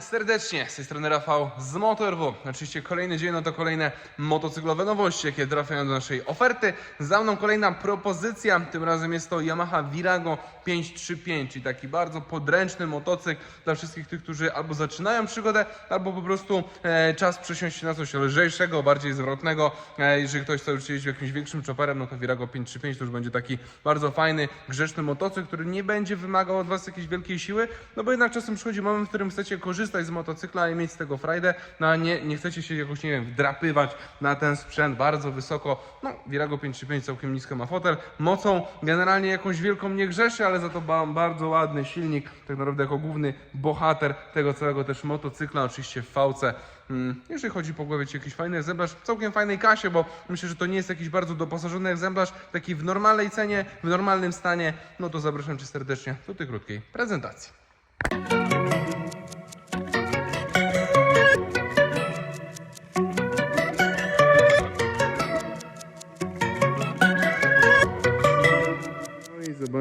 Serdecznie, z tej strony Rafał z MotorW. Oczywiście kolejny dzień, no to kolejne motocyklowe nowości, jakie trafiają do naszej oferty. Za mną kolejna propozycja, tym razem jest to Yamaha Virago 535, czyli taki bardzo podręczny motocykl dla wszystkich tych, którzy albo zaczynają przygodę, albo po prostu e, czas przesiąść się na coś lżejszego, bardziej zwrotnego. E, jeżeli ktoś chce jeździć jakimś większym chopperem, no to Virago 535 to już będzie taki bardzo fajny, grzeczny motocykl, który nie będzie wymagał od Was jakiejś wielkiej siły, no bo jednak czasem przychodzi moment, w którym chcecie korzystać z motocykla i mieć z tego frajdę, no a nie, nie chcecie się jakoś, nie wiem, wdrapywać na ten sprzęt bardzo wysoko. No, Virago 535 całkiem nisko ma fotel, mocą generalnie jakąś wielką nie grzeszy, ale za to ba bardzo ładny silnik, tak naprawdę jako główny bohater tego całego też motocykla, oczywiście w VC. Mm, Jeżeli chodzi po głowie, jakiś fajny egzemplarz, całkiem fajnej kasie, bo myślę, że to nie jest jakiś bardzo doposażony egzemplarz, taki w normalnej cenie, w normalnym stanie, no to zapraszam Cię serdecznie do tej krótkiej prezentacji.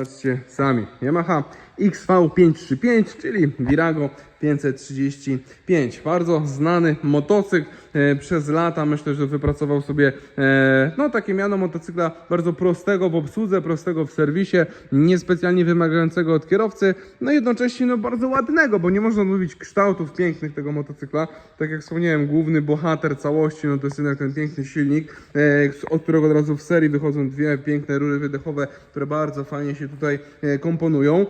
Zobaczcie sami. Yamaha XV535, czyli Virago 535. Bardzo znany motocykl e, przez lata. Myślę, że wypracował sobie e, no, takie miano motocykla bardzo prostego w obsłudze, prostego w serwisie, niespecjalnie wymagającego od kierowcy, no jednocześnie no, bardzo ładnego, bo nie można mówić kształtów pięknych tego motocykla. Tak jak wspomniałem, główny bohater całości no, to jest jednak ten piękny silnik, e, od którego od razu w serii wychodzą dwie piękne rury wydechowe, które bardzo fajnie się tutaj komponują.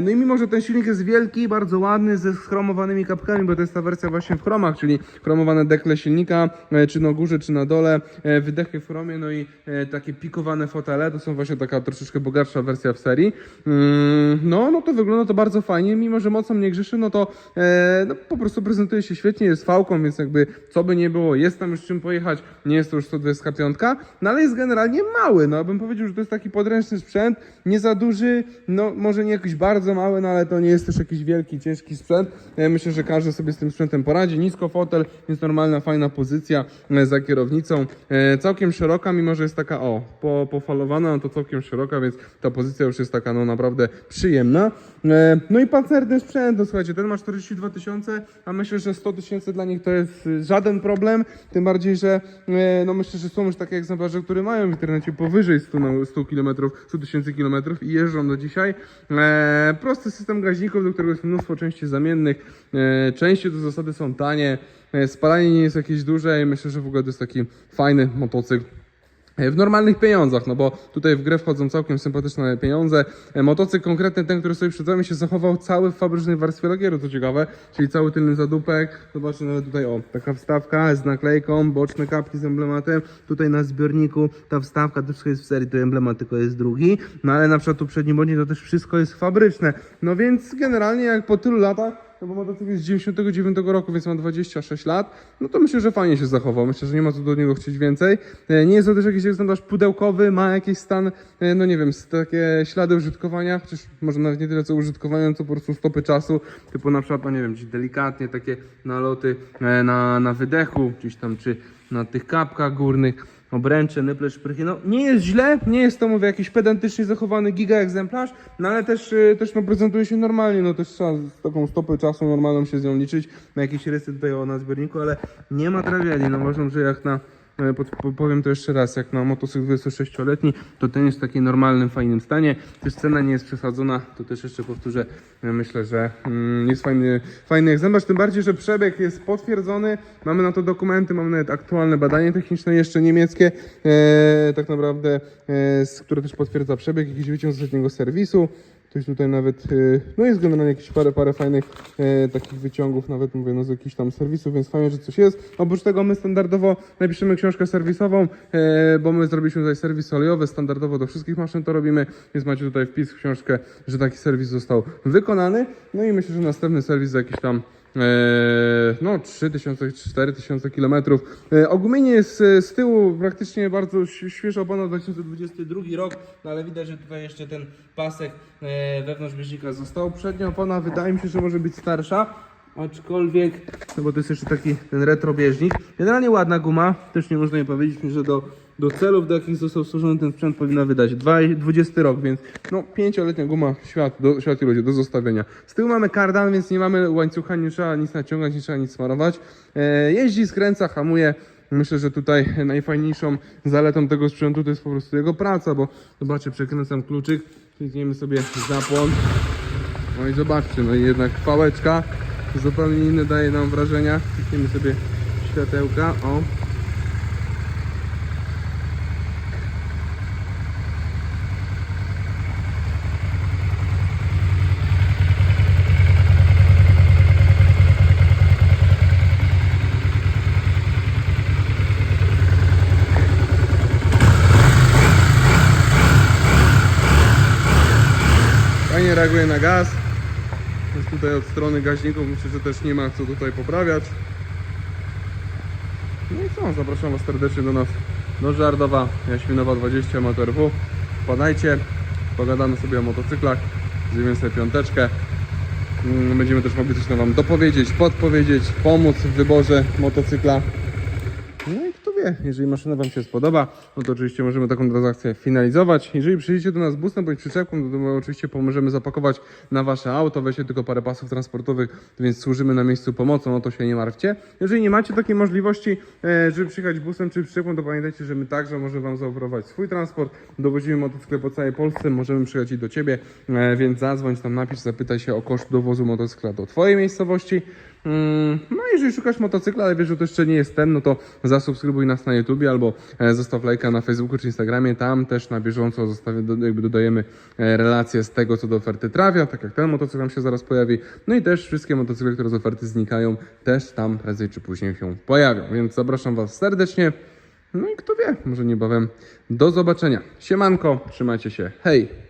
No i mimo, że ten silnik jest wielki, bardzo ładny, ze schromowanymi kapkami, bo to jest ta wersja właśnie w chromach, czyli chromowane dekle silnika, e, czy na górze, czy na dole, e, wydechy w chromie, no i e, takie pikowane fotele, to są właśnie taka troszeczkę bogatsza wersja w serii. Mm, No, no to wygląda to bardzo fajnie, mimo że mocą nie grzeszy, no to no, po prostu prezentuje się świetnie, jest fałką, więc jakby co by nie było, jest tam już czym pojechać, nie jest to już 125, no ale jest generalnie mały, no bym powiedział, że to jest taki podręczny sprzęt, nie za duży, no może nie jakiś bardzo mały, no ale to nie jest też jakiś wielki, ciężki sprzęt. E, Myślę, że każdy sobie z tym sprzętem poradzi. Nisko fotel, jest normalna, fajna pozycja e, za kierownicą. E, Całkiem szeroka, mimo że jest taka, o, po, pofalowana, no to całkiem szeroka, więc ta pozycja już jest taka, no naprawdę przyjemna. No i pancerny sprzęt, no słuchajcie, ten ma 42 tysiące, a myślę, że 100 tysięcy dla nich to jest żaden problem, tym bardziej, że no myślę, że są już takie egzemplarze, które mają w internecie powyżej 100, na- 100 km, 100 tysięcy kilometrów i jeżdżą do dzisiaj. Prosty system gaźników, do którego jest mnóstwo części zamiennych, e, części do zasady są tanie, e, spalanie nie jest jakieś duże i myślę, że w ogóle to jest taki fajny motocykl. E, W normalnych pieniądzach, no bo tutaj w grę wchodzą całkiem sympatyczne pieniądze. Motocykl konkretny, ten, który sobie przed się zachował cały w fabrycznej warstwie lakieru, co ciekawe, czyli cały tylny zadupek. Zobaczcie nawet tutaj, o, taka wstawka z naklejką, boczne kapki z emblematem. Tutaj na zbiorniku ta wstawka, to wszystko jest w serii, to emblemat tylko jest drugi. No ale na przykład tu przedni bądź to też wszystko jest fabryczne. No więc generalnie jak po tylu latach no bo motocykl jest z 99 roku, więc ma 26 lat, no to myślę, że fajnie się zachował. Myślę, że nie ma co do niego chcieć więcej. E, Nie jest to też jakiś egzemplarz pudełkowy, ma jakiś stan, e, no nie wiem, takie ślady użytkowania, chociaż może nawet nie tyle co użytkowania, co po prostu stopy czasu, typu na przykład, no nie wiem, gdzieś delikatnie takie naloty e, na, na wydechu, gdzieś tam, czy na tych kapkach górnych obręcze, nyple, szprychy. No nie jest źle, nie jest to mówię jakiś pedantycznie zachowany giga egzemplarz, no ale też, y, też no, prezentuje się normalnie, no też trzeba z taką stopę czasu normalną się z nią liczyć. Ma jakieś rysy tutaj o, na zbiorniku, ale nie ma tragedii. No uważam, że jak na powiem to jeszcze raz, jak na motocykl 26-letni, to ten jest w takim normalnym, fajnym stanie. Też cena nie jest przesadzona, to też jeszcze powtórzę, e, myślę, że mm, jest fajny, fajny egzemplarz, tym bardziej, że przebieg jest potwierdzony, mamy na to dokumenty, mamy nawet aktualne badanie techniczne, jeszcze niemieckie, e, tak naprawdę, e, które też potwierdza przebieg, jakiś wyciąg z ostatniego serwisu. Ktoś tutaj nawet, e, no jest generalnie jakieś parę, parę fajnych e, takich wyciągów, nawet mówię, no z jakichś tam serwisów, więc fajnie, że coś jest. Oprócz tego my standardowo napiszemy książkę serwisową, e, bo my zrobiliśmy tutaj serwis olejowy, standardowo do wszystkich maszyn to robimy, więc macie tutaj wpis w książkę, że taki serwis został wykonany. No i myślę, że następny serwis za jakiś tam no 3000-4000 km. E, Ogumienie jest e, z tyłu praktycznie bardzo ś- świeża opona 2022 rok, no ale widać, że tutaj jeszcze ten pasek e, wewnątrz bieżnika został. Przednia opona wydaje mi się, że może być starsza. Aczkolwiek, no bo to jest jeszcze taki ten retro bieżnik. Generalnie ładna guma, też nie można jej powiedzieć, że do do celów, do jakich został stworzony ten sprzęt powinna wydać 20 rok, więc no 5-letnia guma świat, do, świat ludzie, do zostawienia. Z tyłu mamy kardan, więc nie mamy łańcucha, nie trzeba nic naciągać, nie trzeba nic smarować. E, jeździ, skręca, hamuje. Myślę, że tutaj najfajniejszą zaletą tego sprzętu to jest po prostu jego praca, bo zobaczcie, przekręcam kluczyk, klikniemy sobie zapłon. No i zobaczcie, no i jednak pałeczka zupełnie inne daje nam wrażenia. Klikniemy sobie światełka, o. Fajnie reaguje na gaz. Więc tutaj od strony gaźników myślę, że też nie ma co tutaj poprawiać. No i co, zapraszam Was serdecznie do nas do Żardowa, Jaśminowa 20 Motor W. Wpadajcie, pogadamy sobie o motocyklach, zjemy sobie piąteczkę. Mm, Będziemy też mogli coś tam Wam dopowiedzieć, podpowiedzieć, pomóc w wyborze motocykla. No i wie, jeżeli maszyna Wam się spodoba, no to oczywiście możemy taką transakcję finalizować. Jeżeli przyjdziecie do nas busem bądź przyczepką, no to oczywiście pomożemy zapakować na Wasze auto, weźcie tylko parę pasów transportowych, więc służymy na miejscu pomocą, o to się nie martwcie. Jeżeli nie macie takiej możliwości, e, żeby przyjechać busem czy przyczepką, to pamiętajcie, że my także możemy Wam zaoferować swój transport. Dowozimy motocykle po całej Polsce, możemy przyjechać do Ciebie, e, więc zadzwoń tam, napisz, zapytaj się o koszt dowozu motocykla do Twojej miejscowości. Mm, No i jeżeli szukasz motocykla, ale wiesz, że to jeszcze nie jest ten, no to zasubskrybuj nas na YouTubie albo e, zostaw lajka na Facebooku czy Instagramie. Tam też na bieżąco zostawię, do- jakby dodajemy e, relacje z tego, co do oferty trafia, tak jak ten motocykl nam się zaraz pojawi. No i też wszystkie motocykle, które z oferty znikają, też tam prędzej czy później się pojawią. Więc zapraszam Was serdecznie. No i kto wie, może niebawem do zobaczenia. Siemanko, trzymajcie się. Hej!